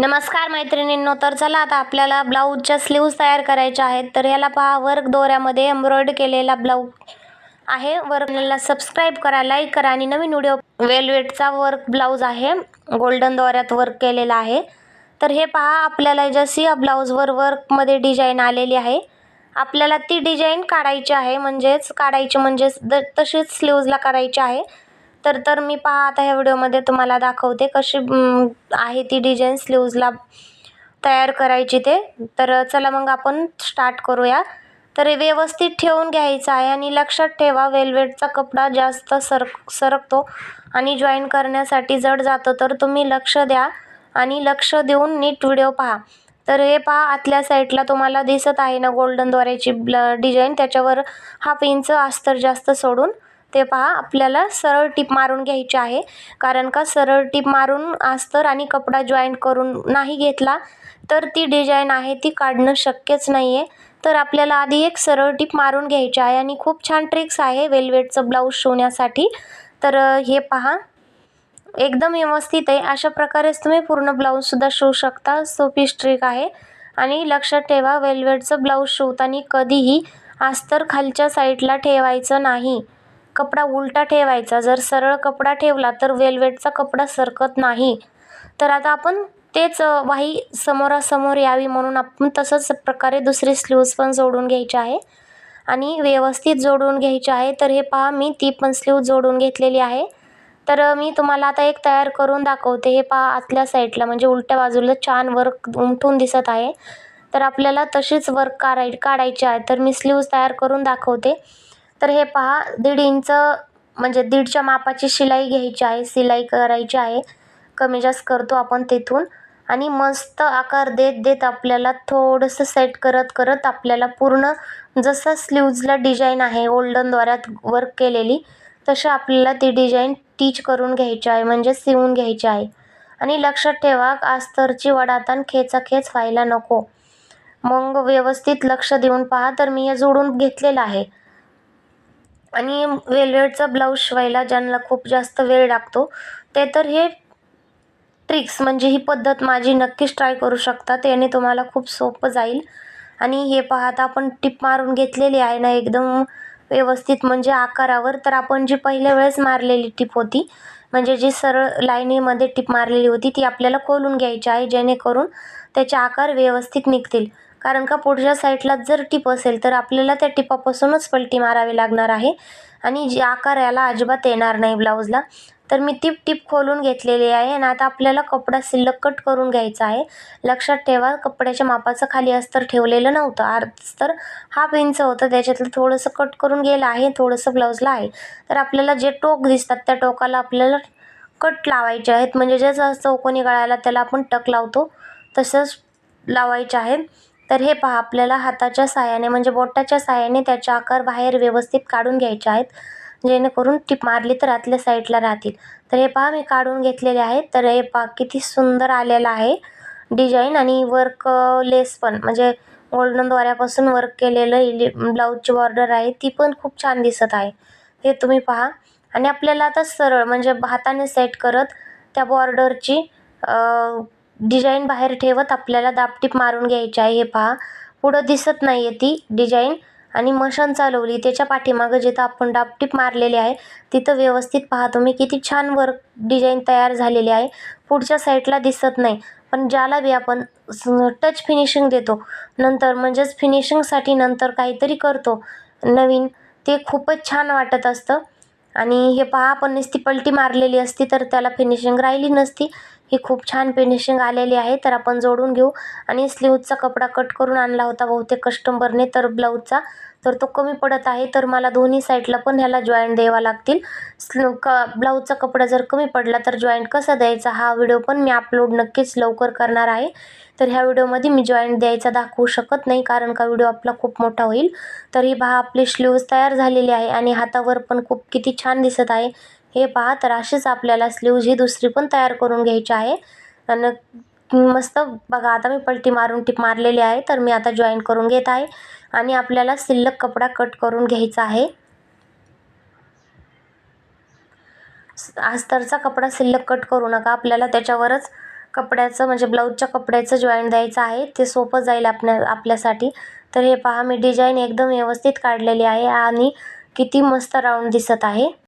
नमस्कार मैत्रिणींनो तर चला आता आपल्याला ब्लाऊजच्या स्लीव्ज तयार करायच्या आहेत. तर ह्याला पहा वर्क दोऱ्यामध्ये एम्ब्रॉयडरी केलेला ब्लाऊज आहे. वर्कला सबस्क्राईब करा लाईक करा आणि नवीन व्हिडिओ वेलवेटचा वर्क ब्लाऊज आहे. गोल्डन दोऱ्यात वर्क केलेला आहे. तर हे पहा आपल्याला जशी या ब्लाऊजवर वर्कमध्ये डिझाईन आलेली आहे. आपल्याला ती डिझाईन काढायची आहे म्हणजेच काढायची म्हणजेच द तशीच स्लीव्जला करायची आहे. तर तर मी पहा आता ह्या व्हिडिओमध्ये तुम्हाला दाखवते कशी आहे ती डिझाईन स्लीव्जला तयार करायची ते. तर चला मग आपण स्टार्ट करूया. तर हे व्यवस्थित ठेवून घ्यायचं आहे आणि लक्षात ठेवा वेल्वेटचा कपडा जास्त सरक सरकतो आणि जॉईन करण्यासाठी जड जातो तर तुम्ही लक्ष द्या आणि लक्ष देऊन नीट व्हिडिओ पहा. तर हे पहा आतल्या साईडला तुम्हाला दिसत आहे ना गोल्डन द्वारेची ब्ल डिझाईन त्याच्यावर हाफ इंच अस्तर जास्त सोडून ते पहा आपल्याला सरळ टीप मारून घ्यायची आहे. कारण का सरळ टीप मारून अस्तर आणि कपडा जॉईंट करून नाही घेतला तर ती डिझाईन आहे ती काढणं शक्यच नाही आहे तर आपल्याला आधी एक सरळ टीप मारून घ्यायची आहे आणि खूप छान ट्रिक्स आहे वेल्वेटचं ब्लाऊज शिवण्यासाठी. तर हे पहा. एकदम व्यवस्थित आहे. अशा प्रकारेच तुम्ही पूर्ण ब्लाऊजसुद्धा शिवू शकता. सोपी स्ट्रिक आहे. आणि लक्षात ठेवा वेल्वेटचं ब्लाऊज शिवताना कधीही अस्तर खालच्या साईडला ठेवायचं नाही. कपडा उलटा ठेवायचा. जर सरळ कपडा ठेवला तर वेल्वेटचा कपडा सरकत नाही. तर आता आपण तेच वाही समोरासमोर यावी म्हणून आपण तसंच प्रकारे दुसरी स्लीव्ज पण जोडून घ्यायची आहे. आणि व्यवस्थित जोडून घ्यायची आहे. तर हे पहा मी ती पण स्लीव जोडून घेतलेली आहे. तर मी तुम्हाला आता एक तयार करून दाखवते. हे पहा आतल्या साईडला म्हणजे उलट्या बाजूला छान वर्क उमटून दिसत आहे. तर आपल्याला तशीच वर्क काढाय काढायची आहे. तर मी स्लीव्ज तयार करून दाखवते. तर हे पहा दीड इंच म्हणजे दीडच्या मापाची शिलाई घ्यायची आहे शिलाई करायची आहे. कमी जास्त करतो आपण तिथून. आणि मस्त आकार देत देत आपल्याला थोडंसं सेट करत करत आपल्याला पूर्ण जसं स्लीव्जला डिझाईन आहे गोल्डन द्वारात वर्क केलेली तसं आपल्याला ती डिझाईन टीच करून घ्यायची आहे म्हणजे शिवून घ्यायची आहे. आणि लक्षात ठेवा आस्तरची वडातान खेचाखेच व्हायला नको. मग व्यवस्थित लक्ष देऊन पहा तर मी हे जोडून घेतलेलं आहे. आणि वेलवेटचा ब्लाऊज शिवायला ज्यांना खूप जास्त वेळ लागतो ते तर हे ट्रिक्स म्हणजे ही पद्धत माझी नक्कीच ट्राय करू शकता त्याने तुम्हाला खूप सोपं जाईल. आणि हे पाहता आपण टिप मारून घेतलेली आहे ना एकदम व्यवस्थित म्हणजे आकारावर. तर आपण जी पहिल्या वेळेस मारलेली टिप होती म्हणजे जी सरळ लाईनीमध्ये टिप मारलेली होती ती आपल्याला खोलून घ्यायची आहे जेणेकरून त्याचे आकार व्यवस्थित निघतील. कारण का पुढच्या साईडला जर टिप असेल तर आपल्याला त्या टिपापासूनच पलटी मारावी लागणार आहे. आणि जे आकार याला अजिबात येणार नाही ब्लाऊजला. तर मी ती टीप खोलून घेतलेली आहे आणि आता आपल्याला कपडा सिल्लक कट करून घ्यायचा आहे. लक्षात ठेवा कपड्याच्या मापाचं खाली अस्तर ठेवलेलं नव्हतं. अस्तर हाफ इंच होतं त्याच्यातलं थोडंसं कट करून गेलं आहे थोडंसं ब्लाऊजला आहे. तर आपल्याला जे टोक दिसतात त्या टोकाला आपल्याला कट लावायचे आहेत. म्हणजे जसं चौकोनी गळायला त्याला आपण टक लावतो तसंच लावायचे आहेत. तर हे पहा आपल्याला हाताच्या साहाय्याने म्हणजे बोटाच्या साहाय्याने त्याचे आकार बाहेर व्यवस्थित काढून घ्यायचे आहेत जेणेकरून टीप मारली तर आतल्या साईडला राहतील. तर हे पहा मी काढून घेतलेले आहेत. तर हे पहा किती सुंदर आलेलं आहे डिझाईन आणि वर्क लेस पण म्हणजे गोल्डन दोऱ्यापासून वर्क केलेलं इले ब्लाऊजची बॉर्डर आहे ती पण खूप छान दिसत आहे. हे तुम्ही पहा. आणि आपल्याला आता सरळ म्हणजे हाताने सेट करत त्या बॉर्डरची डिझाईन बाहेर ठेवत आपल्याला दापटीप मारून घ्यायची आहे. हे पहा. पुढं दिसत नाही आहे ती डिझाईन. आणि मशन चालवली. त्याच्या पाठीमागं जिथं आपण डापटीप मारलेली आहे तिथं व्यवस्थित पहा तुम्ही किती छान वर्क डिझाईन तयार झालेली आहे. पुढच्या साईडला दिसत नाही. पण ज्याला बी आपण टच फिनिशिंग देतो नंतर म्हणजेच फिनिशिंगसाठी नंतर काहीतरी करतो. नवीन. ते खूपच छान वाटत असतं. आणि हे पहा आपण नुसती पलटी मारलेली असती तर त्याला फिनिशिंग राहिली नसती. ही खूप छान फिनिशिंग आलेली आहे. तर आपण जोडून घेऊ. आणि स्लीवचा कपडा कट करून आणला होता बहुतेक कस्टमरने तर ब्लाऊजचा तर तो कमी पडत आहे. तर मला दोन्ही साईडला पण ह्याला जॉईंट द्यावा लागतील. स्लीव क ब्लाऊजचा कपडा जर कमी पडला तर जॉईंट कसा द्यायचा? हा व्हिडिओ पण मी अपलोड नक्कीच लवकर करणार आहे. तर ह्या व्हिडिओमध्ये मी जॉईंट द्यायचा दाखवू शकत नाही. कारण का व्हिडिओ आपला खूप मोठा होईल. तर ही पहा आपली स्लीव्ज तयार झालेली आहे. आणि हातावर पण खूप किती छान दिसत आहे. हे पहा तर अशीच आपल्याला स्लीव्ज ही दुसरी पण तयार करून घ्यायची आहे. आणि मस्त बघा आता मी पलटी मारून टिप मारलेली आहे तर मी आता जॉईन करून घेत आहे. आणि आपल्याला शिल्लक कपडा कट करून घ्यायचा आहे. अस्तरचा कपडा शिल्लक कट करू नका आपल्याला त्याच्यावरच कपड्याचं म्हणजे ब्लाऊजच्या कपड्याचं जॉईन द्यायचं आहे. ते सोपं जाईल आपल्या आपल्यासाठी. तर हे पहा मी डिझाईन एकदम व्यवस्थित काढलेली आहे आणि किती मस्त राऊंड दिसत आहे.